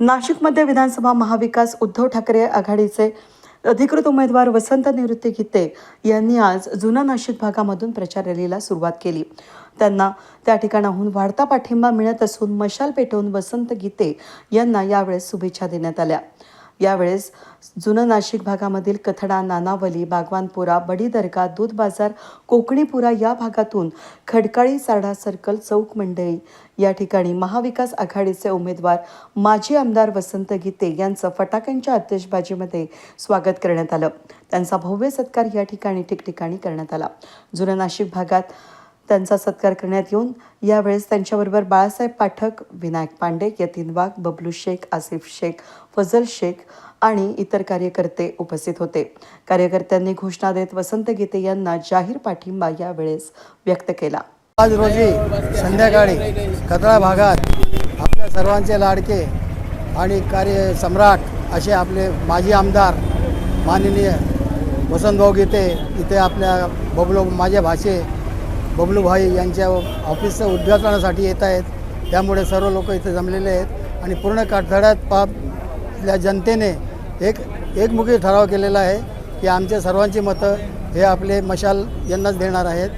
नाशिकमध्ये विधानसभा महाविकास उद्धव ठाकरे आघाडीचे अधिकृत उमेदवार वसंत निवृत्ती गीते यांनी आज जुना नाशिक भागामधून प्रचार रॅलीला सुरुवात केली. त्यांना त्या ठिकाणाहून वाढता पाठिंबा मिळत असून मशाल पेटवून वसंत गीते यांना यावेळेस शुभेच्छा देण्यात आल्या. यावेळेस जुनं नाशिक भागामधील कथडा नानावली बागवानपुरा बडी दर्गा दूध बाजार कोकणीपुरा या भागातून खडकाळी सारडा सर्कल चौक मंडई या ठिकाणी महाविकास आघाडीचे उमेदवार माजी आमदार वसंत गीते यांचं फटाक्यांच्या आतिषबाजीमध्ये स्वागत करण्यात आलं. त्यांचा भव्य सत्कार या ठिकाणी ठिकठिकाणी करण्यात आला. जुनं नाशिक भागात त्यांचा सत्कार करण्यात येऊन यावेळेस त्यांच्याबरोबर बाळासाहेब पाठक विनायक पांडे यतीन वाघ बबलू शेख आसिफ शेख फजल शेख आणि इतर कार्यकर्ते उपस्थित होते. कार्यकर्त्यांनी घोषणा देत वसंत गीते यांना जाहीर पाठिंबा यावेळेस व्यक्त केला. आज रोजी संध्याकाळी कतळा भागात आपल्या सर्वांचे लाडके आणि कार्य सम्राट असे आपले माजी आमदार माननीय वसंतभाऊ गीते इथे आपल्या बबलो माझ्या भाषे बबलूभाई यांच्या ऑफिसचं उद्घाटनासाठी येत आहेत. त्यामुळे सर्व लोक इथे जमलेले आहेत. आणि पूर्ण काठधड्यात पाल्या जनतेने एक एकमुखी ठराव केलेला आहे की आमच्या सर्वांची मतं हे आपले मशाल यांनाच देणार आहेत.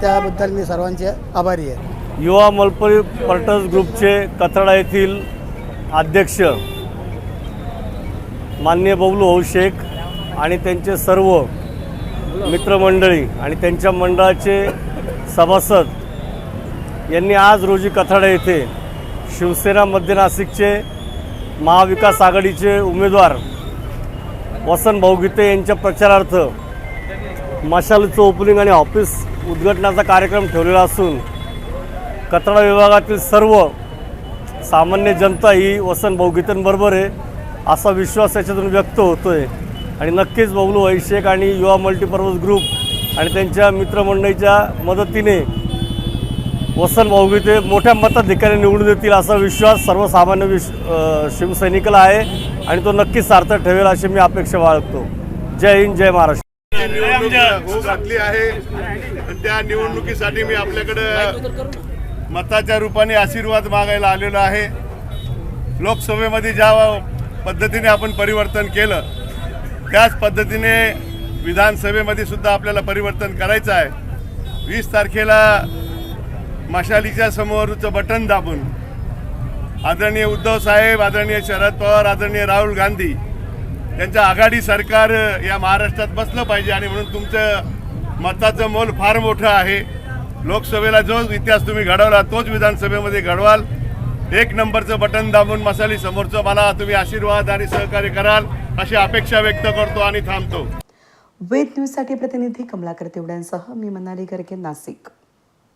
त्याबद्दल मी सर्वांचे आभारी आहे. युवा मलपरी पर्टर्स ग्रुपचे कथडा येथील अध्यक्ष मान्य बबलू भाऊ शेख आणि त्यांचे सर्व मित्रमंडळी आणि त्यांच्या मंडळाचे सभासद यांनी आज रोजी कथाडा येथे शिवसेना मध्य नाशिकचे महाविकास आघाडीचे उमेदवार वसंत भाऊगीते यांच्या प्रचारार्थ मशालचं ओपनिंग आणि ऑफिस उद्घाटनाचा कार्यक्रम ठेवलेला असून कचरा विभागातील सर्व सामान्य जनता ही वसंत भाऊगीतेंबरोबर आहे असा विश्वास याच्यातून व्यक्त होतो आहे आणि नक्कीच बबलू शेख आणि युवा मल्टीपर्पज ग्रुप आणि त्यांच्या मित्रमंडळीच्या मदतीने वसंत भाऊ गीते मोठ्या मताधिकाऱ्याने निवडून देतील असा विश्वास सर्वसामान्य विश शिवसैनिकाला आहे आणि तो नक्कीच सार्थक ठेवेल अशी मी अपेक्षा बाळगतो. जय हिंद जय महाराष्ट्र. घातली आहे. आणि त्या निवडणुकीसाठी मी आपल्याकडे मताच्या रूपाने आशीर्वाद मागायला आलेलो आहे. लोकसभेमध्ये ज्या पद्धतीने आपण परिवर्तन केलं त्याच पद्धतीने विधानसभेमध्ये सुद्धा आपल्याला परिवर्तन करायचं आहे. वीस तारखेला मशालीच्या समोरचं बटन दाबून आदरणीय उद्धव साहेब आदरणीय शरद पवार आदरणीय राहुल गांधी त्यांचं आघाडी सरकार या महाराष्ट्रात बसलं पाहिजे आणि म्हणून तुमचं मताचं मोल फार मोठं आहे. लोकसभेला जो इतिहास तुम्ही घडवला तोच विधानसभेमध्ये घडवाल. एक नंबरचं बटन दाबून मसाली समोरचं मला तुम्ही आशीर्वाद आणि सहकार्य कराल अशी अपेक्षा व्यक्त करतो आणि थांबतो. वेद न्यूजसाठी प्रतिनिधी कमलाकर तेवड्यांसह मी मनाली गर्गे नाशिक